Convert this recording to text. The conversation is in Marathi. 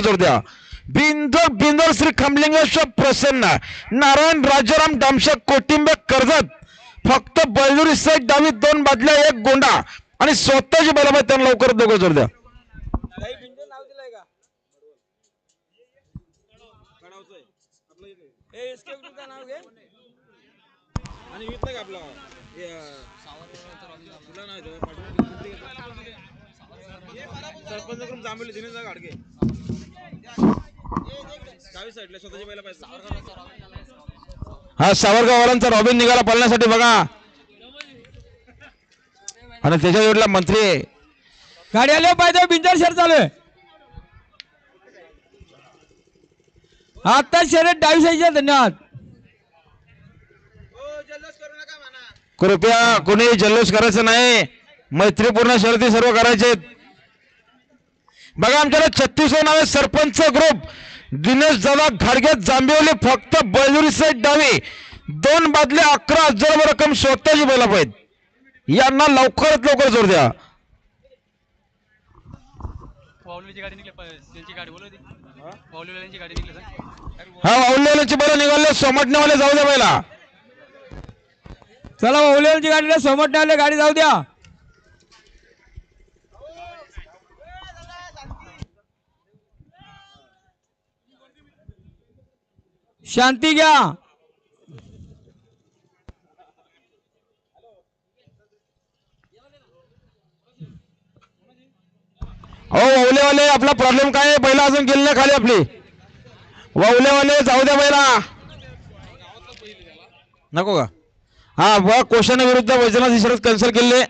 जोर द्या. बिंदर बिंदर श्री खमलिंगेश्वर प्रसन्न. नारायण राजाराम डामशा कोटिंबे कर्जत. फक्त बैलुरी साईड डावी दोन बादल्या एक गोंडा. आणि स्वतःची बरोबर त्यांना लवकर दोघं जोर द्या. आपलं आणि आपला? सरपंच करून जांभळी दिनेश जा गाडगे हा सावरगाववाल्यांचा रॉबिन निघाला पळण्यासाठी बघा. आणि त्याच्या जोडला मंत्री आहे. गाडी आले पाहिजे बिंजर शर्ट चालू आहे. आता शर्यत डावी साईडच्या धन्यवाद. कृपया कोणी जल्लोष करायचं नाही. मैत्रीपूर्ण शर्यती सर्व करायचे बघा आमच्याकडे छत्तीस नावे सरपंच ग्रुप दिनेश दादा घाडगे जांभिवली फक्त बळजुरी साईड डावी. दोन बादले अकरा हजार रक्कम स्वतःची बोला पाहिजे. यांना लवकरात लवकर जोर द्या. वावलीची गाडी निघली प- त्यांची गाडी बोलवती वावलीवाल्यांची गाडी निघली सर. हा वाहुल्याची बरं निघाले सोमटण्यावाले जाऊ द्या पहिला. चला ओलेलची गाडीला आले गाडी जाऊ द्या. शांती घ्या. हो वाहुलेवाले आपला प्रॉब्लेम काय आहे? पहिला अजून गेले नाही खाली आपली. वाहुलेवाले जाऊ द्या पहिला नको का? हा कोशाने विरुद्ध वैजनाथ शरद कॅन्सल केले.